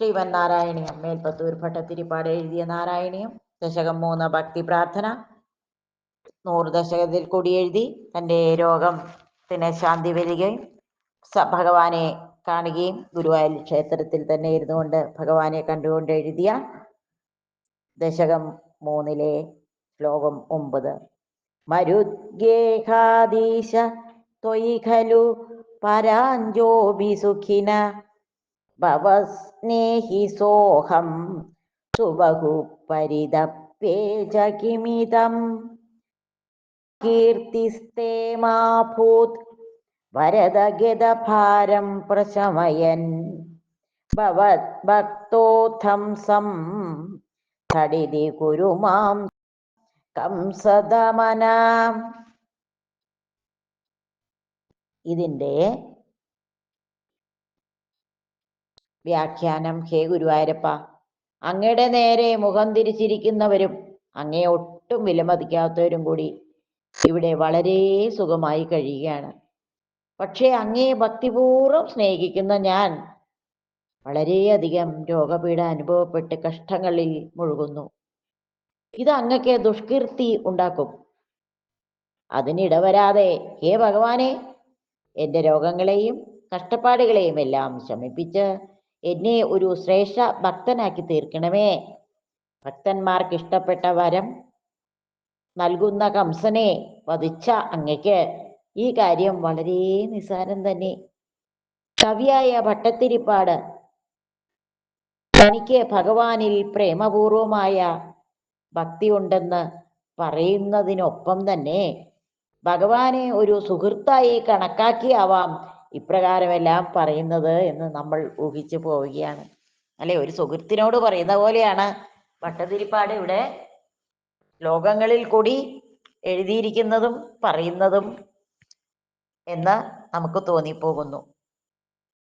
ശ്രീമൻ നാരായണീയം മേൽപ്പത്തൂർ ഭട്ടത്തിരിപ്പാട് എഴുതിയ നാരായണീയം ദശകം മൂന്ന് ഭക്തി പ്രാർത്ഥന നൂറ് ദശകത്തിൽ കൂടി എഴുതി തന്റെ രോഗത്തിന് ശാന്തി വരികയും ഭഗവാനെ കാണുകയും ഗുരുവായൂർ ക്ഷേത്രത്തിൽ തന്നെ ഇരുന്നുകൊണ്ട് ഭഗവാനെ കണ്ടുകൊണ്ട് എഴുതിയ ദശകം മൂന്നിലെ ശ്ലോകം ഒമ്പത്. മരുദ്ഗേഹാദീശ ത്വയി ഖലു പരാഞ്ജോബി സുഖിന ഭവസ്നേഹി സോഹം സുബഹു പരിതപ്പേ കിമിതം കീർത്തിസ്തേ മാഭൂത് വരദഗതഭാരം പ്രശമയൻ. ഭവദ്ഭക്തോത്ഥം സം തടിതി കുരു മാം കംസദമനാം. ഇതിന്റെ വ്യാഖ്യാനം ഹേ ഗുരുവായൂരപ്പ. അങ്ങയുടെ നേരെ മുഖം തിരിച്ചിരിക്കുന്നവരും അങ്ങേ ഒട്ടും വിലമതിക്കാത്തവരും കൂടി ഇവിടെ വളരെ സുഖമായി കഴിയുകയാണ്. പക്ഷേ അങ്ങേ ഭക്തിപൂർവം സ്നേഹിക്കുന്ന ഞാൻ വളരെയധികം രോഗപീഠ അനുഭവപ്പെട്ട് കഷ്ടങ്ങളിൽ മുഴുകുന്നു. ഇത് അങ്ങക്ക് ദുഷ്കീർത്തി ഉണ്ടാക്കും. അതിനിടവരാതെ ഹേ ഭഗവാനെ എന്റെ രോഗങ്ങളെയും കഷ്ടപ്പാടുകളെയും എല്ലാം ശമിപ്പിച്ച് എന്നെ ഒരു ശ്രേഷ്ഠ ഭക്തനാക്കി തീർക്കണമേ. ഭക്തന്മാർക്ക് ഇഷ്ടപ്പെട്ട വരം നൽകുന്ന കംസനെ വധിച്ച അങ്ങയ്ക്ക് ഈ കാര്യം വളരെ നിസ്സാരം തന്നെ. കവിയായ ഭട്ടത്തിരിപ്പാട് തനിക്ക് ഭഗവാനിൽ പ്രേമപൂർവമായ ഭക്തി ഉണ്ടെന്ന് പറയുന്നതിനൊപ്പം തന്നെ ഭഗവാനെ ഒരു സുഹൃത്തായി കണക്കാക്കിയാവാം. ഇപ്രകാരമെല്ലാം പറയുന്നത് എന്ന് നമ്മൾ ഊഹിച്ചു പോവുകയാണ്. അല്ലെ? ഒരു സുഹൃത്തിനോട് പറയുന്ന പോലെയാണ് ഭട്ടതിരിപ്പാട് ഇവിടെ ലോകങ്ങളിൽ കൂടി എഴുതിയിരിക്കുന്നതും പറയുന്നതും എന്ന് നമുക്ക് തോന്നിപ്പോകുന്നു.